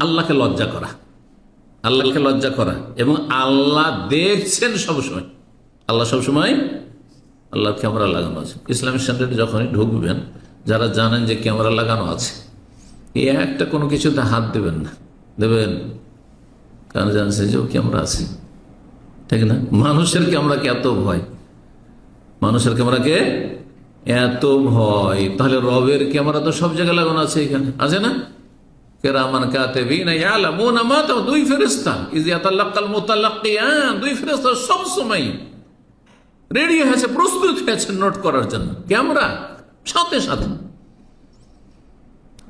আল্লাহকে লজ্জা করা। আল্লাহকে লজ্জা করা। এবং আল্লাহ দেখছেন সবসময়। আল্লাহ সবসময় আল্লাহ ক্যামেরা লাগানো আছে। ইসলামিক সেন্টারে যখনই ঢুকবেন, যারা জানেন যে ক্যামেরা লাগানো আছে এই একটা কোনো কিছুতে হাত দেবেন না। দেবেন। কারণ জানছে যে ও ক্যামেরা আছে। ঠিক না? মানুষের ক্যামেরাকে এত ভয়? মানুষের ক্যামেরাকে এত ভয়? তাহলে রবের ক্যামেরা তো সব জায়গায় লাগানো আছে এখানে। আছে না? কেরামান কাতেবিন ইয়ালামুনা মা তাও দুই ফেরেশতা ইজ ইয়াতালাক্কাল মুতালাক্কিয়ান দুই ফেরেশতা সব সময় রেডি হয়েছে প্রস্তুত হয়েছে নোট করার জন্য ক্যামেরা সাথে সাথে।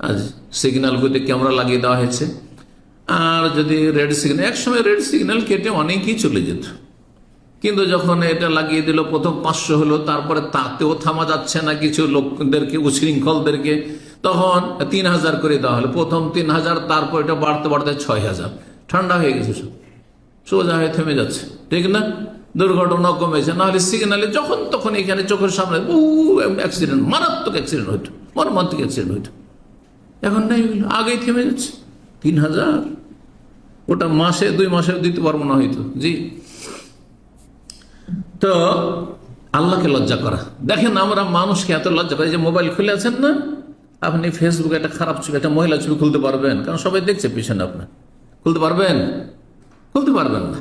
আজ সিগন্যালগুলিতে ক্যামেরা লাগিয়ে দেওয়া হয়েছে। আর যদি রেড সিগন্যাল একসময় রেড সিগন্যাল কেটে অনেকেই চলে যেত। কিন্তু যখন এটা লাগিয়ে দিল, প্রথম পাঁচশো হলো, তারপরে তাতেও থামা যাচ্ছে না কিছু লোকদেরকে, উশৃঙ্খলদেরকে। তখন তিন হাজার করে দেওয়া হলো। প্রথম তিন হাজার, তারপর এটা বাড়তে বাড়তে ছয় হাজার। ঠান্ডা হয়ে গেছে সব। সোজা হয়ে থেমে যাচ্ছে। ঠিক না? দুর্ঘটনা কমেছে। নাহলে সিগনালে যখন তখন এখানে চোখের সামনে অ্যাক্সিডেন্ট মারাত্মক অ্যাক্সিডেন্ট হইতো। মর্মান্তিক অ্যাক্সিডেন্ট হইতো। এখন নেই ওগুলো। আগেই থেমে যাচ্ছে। তিন হাজার। ওটা মাসে, দুই মাসে দিতে পারব না হয়তো। জি। তো আল্লাহকে লজ্জা করা। দেখেন আমরা মানুষকে এত লজ্জা করি যে মোবাইল খুলে আছেন না? আপনি ফেসবুকে একটা খারাপ ছবি, একটা মহিলা ছবি খুলতে পারবেন। কারণ সবাই দেখছে পিছনে আপনার। খুলতে পারবেন? খুলতে পারবেন না।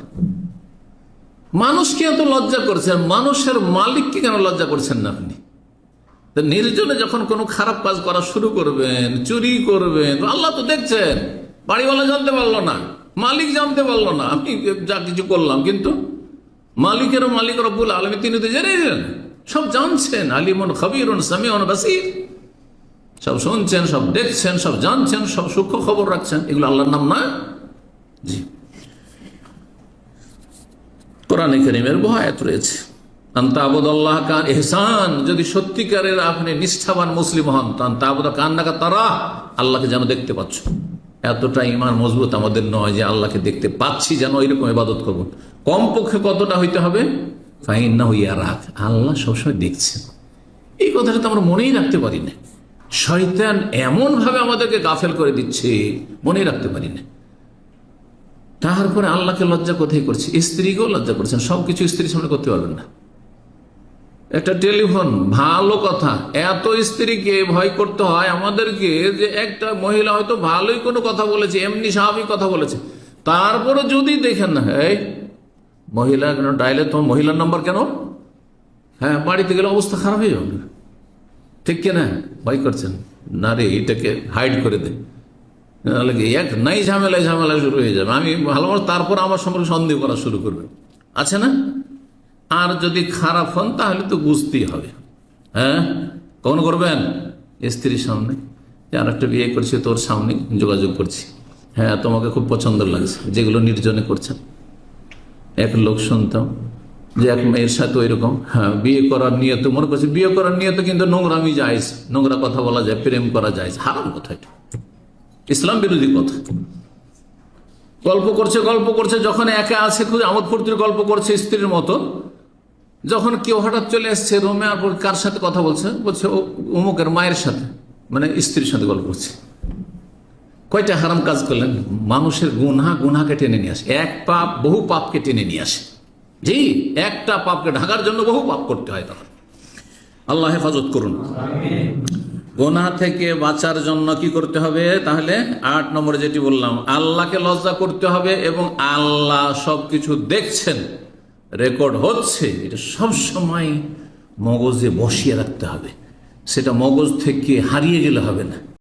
মানুষকে এত লজ্জা করছেন, মানুষের মালিককে কেন লজ্জা করছেন না আপনি? নির্জনে যখন কোনো খারাপ কাজ করা শুরু করবেন, চুরি করবেন, আল্লাহ তো দেখছেন, বাড়িওয়ালা জানতে পারল না, মালিক জানতে পারল না, আমি যা কিছু করলাম, কিন্তু মালিকেরও মালিক রব্বুল আলমী তিনি তো জেনেছেন সব জানছেন, আলিমন, খবিরন, সামিউন, বাসির। সব শুনছেন, সব দেখছেন, সব জানছেন, সব সূক্ষ্ম খবর রাখছেন, এগুলো আল্লাহর নাম না জি। কোরআন করিমের ভয়াত রয়েছে। আন্তাবুদাল্লাহ কান এহসান যদি সত্যিকারের আপনি নিষ্ঠাবান মুসলিম হন তান্তাবুদা কান্নাকা তারা, আল্লাহকে যেন দেখতে পাচ্ছ। এতটা ইমান মজবুত আমাদের নয় যে আল্লাহকে দেখতে পাচ্ছি যেন ওইরকম ইবাদত করব। কমপক্ষে কতটা হইতে হবে? ফাইন না হইয়া রাখ আল্লাহ সবসময় দেখছেন। এই কথাটা তো আমরা মনেই রাখতে পারি না। শয়তান এমন ভাবে আমাদেরকে গাফেল করে দিচ্ছে, মনে রাখতে পারি না তারপরে আল্লাহকে লজ্জা কোথায় করছে? স্ত্রীকেও লজ্জা করছেন সবকিছু স্ত্রীর সামনে করতে পারবেন না। একটা টেলিফোন, ভালো কথা। এত স্ত্রীকে ভয় করতে হয় আমাদেরকে যে একটা মহিলা হয়তো ভালোই কোনো কথা বলেছে, এমনি স্বাভাবিক কথা বলেছে। তারপরে যদি দেখেন না, এই মহিলা কেন ডাইলে তোমার মহিলার নাম্বার কেন? হ্যাঁ বাড়িতে গেলে অবস্থা খারাপ হয়ে যাবে। ঠিক কিনা? ভয় করছেন? না রে, এটাকে হাইড করে দে। নাহলে কি? এক, নাই ঝামেলায় ঝামেলা শুরু হয়ে যাবে। আমি ভালো তারপর আমার সম্পর্কে সন্দেহ করা শুরু করবে। আছে না? আর যদি খারাপ হন, তাহলে তো বুঝতেই হবে। হ্যাঁ? কখন করবেন? স্ত্রীর সামনে। আর একটা বিয়ে করছি, তোর সামনে যোগাযোগ করছি। হ্যাঁ তোমাকে খুব পছন্দ লাগছে। যেগুলো নির্জনে করছেন। এক লোক শুনতাম যে এক মেয়ের সাথে ওইরকম হ্যাঁ বিয়ে করার নিয়ত, মনে করছে বিয়ে করার নিয়ত কিন্তু নোংরামি যায় নোংরা কথা বলা যায়, প্রেম করা যায় হারাম কথা এটা। ইসলাম বিরোধী কথা। গল্প করছে গল্প করছে, যখন একা আছে খুব আমোদ ফুর্তির গল্প করছে স্ত্রীর মতো, যখন কেউ হঠাৎ চলে এসছে রোমে, আর কার সাথে কথা বলছে? বলছে, ও অমুকের মায়ের সাথে মানে স্ত্রীর সাথে গল্প করছে। কয়টা হারাম কাজ করলেন? মানুষের গুনহা গুনহাকে টেনে নিয়ে আসে। এক পাপ, বহু পাপকে টেনে নিয়ে আসে। জি, একটা পাপকে ঢাকার জন্য বহু পাপ করতে হয় তখন আল্লাহ হেফাজত করুন। গোনা থেকে বাঁচার জন্য কি করতে হবে? তাহলে আট নম্বরে যেটি বললাম, আল্লাহকে লজ্জা করতে হবে এবং আল্লাহ সবকিছু দেখছেন, রেকর্ড হচ্ছে, এটা সব সময় মগজে বসিয়ে রাখতে হবে। সেটা মগজ থেকে হারিয়ে গেলে হবে না।